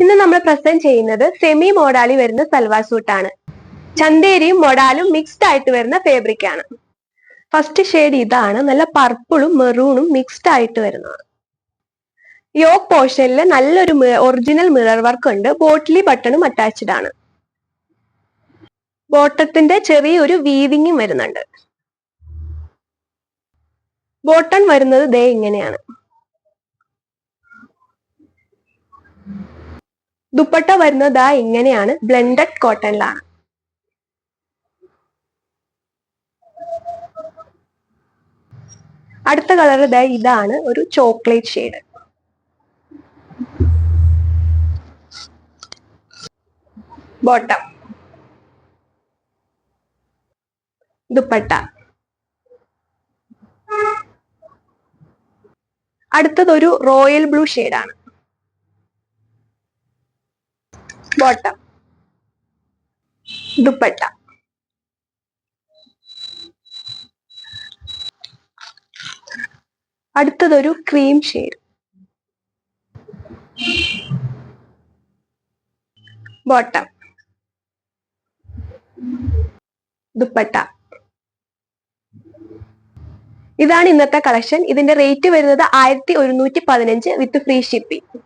ഇന്ന് നമ്മൾ പ്രസന്റ് ചെയ്യുന്നത് സെമി മോഡാലി വരുന്ന സൽവാർ സൂട്ടാണ് ചന്തേരിയും മൊഡാലും മിക്സ്ഡ് ആയിട്ട് വരുന്ന ഫേബ്രിക് ആണ്. ഫസ്റ്റ് ഷെയ്ഡ് ഇതാണ്. നല്ല പർപ്പിളും മെറൂണും മിക്സ്ഡ് ആയിട്ട് വരുന്നതാണ്. യോക്ക് പോർഷനിൽ നല്ലൊരു ഒറിജിനൽ മിറർ വർക്ക് ഉണ്ട്. ബോട്ടിലി ബട്ടണും അറ്റാച്ച്ഡ് ആണ്. ബോട്ടത്തിന്റെ ചെറിയൊരു വീവിങ്ങും വരുന്നുണ്ട്. ബോട്ടൺ വരുന്നത് ദേ ഇങ്ങനെയാണ്. ദുപ്പട്ട വരുന്നത് ആ ഇങ്ങനെയാണ്. ബ്ലെൻഡഡ് കോട്ടണിലാണ് അടുത്ത കളർ ദാ ഇതാണ് ഒരു ചോക്ലേറ്റ് ഷെയ്ഡ് ബോട്ടം ദുപ്പട്ട. അടുത്തത് ഒരു റോയൽ ബ്ലൂ ഷെയ്ഡാണ് ബോട്ടം. ദുപ്പട്ട. അടുത്തതൊരു ക്രീം ഷെയ്ഡ്. ബോട്ടം. ദുപ്പട്ട. ഇതാണ് ഇന്നത്തെ കളക്ഷൻ. ഇതിന്റെ റേറ്റ് വരുന്നത് ആയിരത്തി ഒരുന്നൂറ്റി പതിനഞ്ച് വിത്ത് ഫ്രീ ഷിപ്പിംഗ്.